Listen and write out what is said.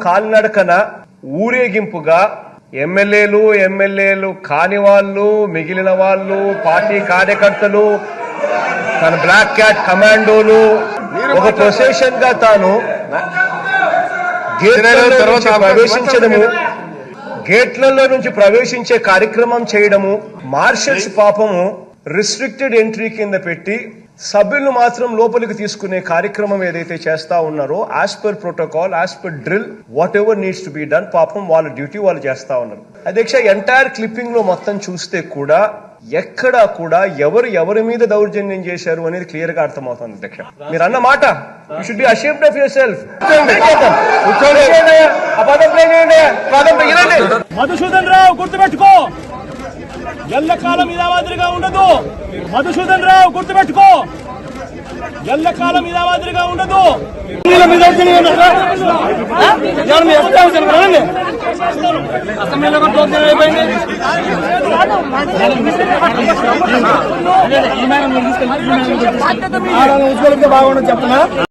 కాలినడకన ఊరేగింపుగా ఎమ్మెల్యేలు ఎమ్మెల్యేలు కాని వాళ్ళు మిగిలిన వాళ్ళు పార్టీ కార్యకర్తలు తన బ్లాక్ క్యాట్ కమాండోలు ఒక ప్రొసెషన్గా తాను ప్రవేశించడము గేట్లలో నుంచి ప్రవేశించే కార్యక్రమం చేయడము మార్షల్స్ పాపము రిస్ట్రిక్టెడ్ ఎంట్రీ కింద పెట్టి సభ్యులను మాత్రం లోపలికి తీసుకునే కార్యక్రమం ఏదైతే చేస్తా ఉన్నారో as per protocol as per drill whatever needs to be done పాపం వాళ్ళ డ్యూటీ వాళ్ళు చేస్తా ఉన్నారు. అధ్యక్ష ఎంటైర్ క్లిప్పింగ్లో మొత్తం చూస్తే కూడా ఎక్కడా కూడా ఎవరు ఎవరి మీద దౌర్జన్యం చేశారు అనేది క్లియర్గా అర్థమవుతుంది అధ్యక్ష. మీరు అన్న మాట you should be ashamed of yourself. Madhusudan Rao గుర్తుపెట్టుకో. ఎల్లకాలం ఇదే మాదిరిగా ఉండదు. మధుసూదన్ రావు గుర్తుపెట్టుకో. ఎల్లకాలం ఇదే మాదిరిగా ఉండదు. బాగుండదు చెప్తున్నా